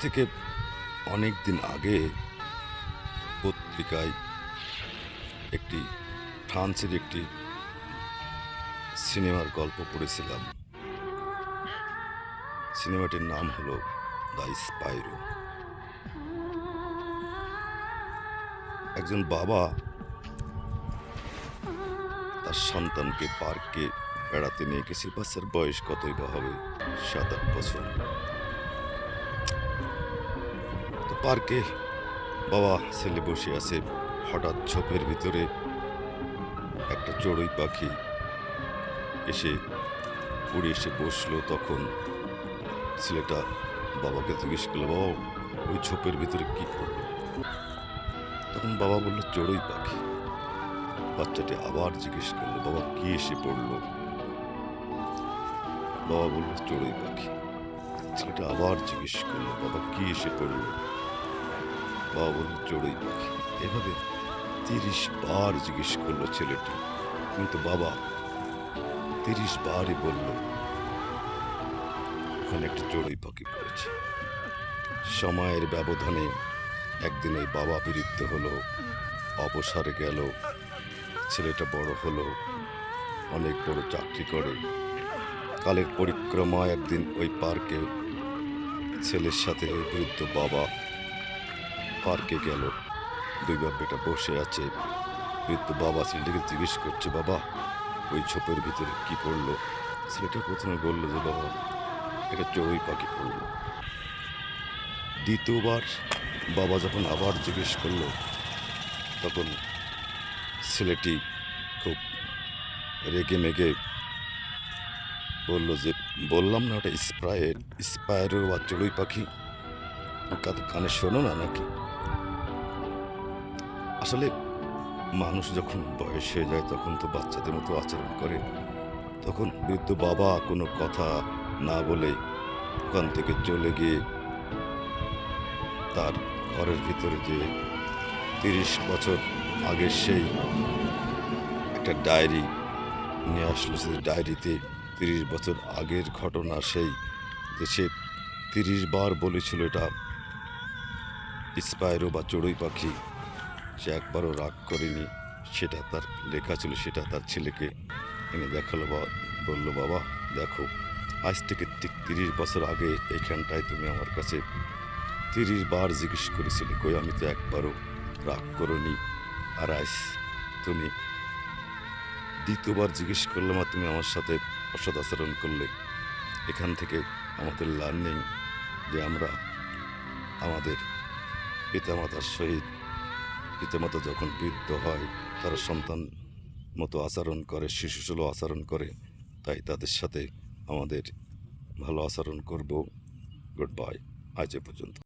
থেকে অনেক দিন আগে পত্রিকায় একটি, ফ্রান্সের একটি সিনেমার গল্প পড়েছিলাম। সিনেমাটির নাম হলো দ্য স্পাইরো। একজন বাবা তার সন্তানকে পার্কে বেড়াতে নিয়ে গেছে। বাচ্চার বয়স কতই বা হবে, সাত আট বছর। পার্কে বাবা ছেলে বসে আছে, হঠাৎ ঝোপের ভিতরে একটা চড়ুই পাখি এসে উড়ে এসে বসল তখন। ছেলেটা বাবাকে জিজ্ঞেস করল, বাবা, ওই ঝোপের ভিতরে কি করল তখন বাবা বলল, চড়ুই পাখি। বাচ্চাটি আবার জিজ্ঞেস করল, বাবা, কি এসে পড়ল? বাবা বলল, চড়ুই পাখি। ছেলেটা আবার জিজ্ঞেস করল, বাবা, কি এসে পড়ল? বলল চড়ুই পাখি। এভাবে তিরিশ বার জিজ্ঞেস করল ছেলেটি। কিন্তু বাবা তিরিশ বারই বলল, ওখানে একটা চড়ুই পাখি পড়েছে। সময়ের ব্যবধানে একদিন ওই বাবা বিরুদ্ধ হলো অবসরে গেল, ছেলেটা বড় হলো, অনেক বড় চাকরি করে। কালের পরিক্রমায় একদিন ওই পার্কে ছেলের সাথে ওই বৃদ্ধ বাবা পার্কে গেল। দুই বাপ বসে আছে। বৃদ্ধ বাবা ছেলেটাকে জিজ্ঞেস করছে, বাবা, ওই ঝোপের ভিতরে কি পড়ল? ছেলেটা প্রথমে বলল যে, বাবা, এটা চড়ুই পাখি পড়ল। দ্বিতীয়বার বাবা যখন আবার জিজ্ঞেস করল, তখন ছেলেটি খুব রেগে মেগে বলল যে, বললাম না ওটা স্প্রায়ের স্পায়ারও বা চড়ুই পাখি? কানে শোনো না নাকি? আসলে মানুষ যখন বয়স হয়ে যায়, তখন তো বাচ্চাদের মতো আচরণ করে। তখন বৃদ্ধ বাবা কোনো কথা না বলে ওখান থেকে চলে গিয়ে তার ঘরের ভিতরে যে তিরিশ বছর আগের সেই একটা ডায়েরি নিয়ে আসলো, সেই ডায়েরিতে তিরিশ বছর আগের ঘটনা, সেই যে সে তিরিশ বার বলেছিল এটা, স্পাইরো বা চড়ুই পাখি সে একবারও রাগ করেনি, সেটা তার লেখা ছিল, সেটা তার ছেলেকে এনে দেখাল বা বলল, বাবা, দেখো, আজ থেকে ঠিক তিরিশ বছর আগে এইখানটায় তুমি আমার কাছে তিরিশ বার জিজ্ঞেস করেছিলে, কই আমি তো একবারও রাগ করনি। আর আজ তুমি দ্বিতীয়বার জিজ্ঞেস করলাম আর তুমি আমার সাথে অসদ আচরণ করলে, এখান থেকে আমাদের লার্নিং যে আমরা আমাদের পিতামাতার সহিত পিতামাতা যখন বৃদ্ধ হয়, তারা সন্তান মতো আচরণ করে শিশুসুলভ আচরণ করে, তাই তাদের সাথে আমাদের ভালো আচরণ করব। Goodbye. আজ এ পর্যন্ত।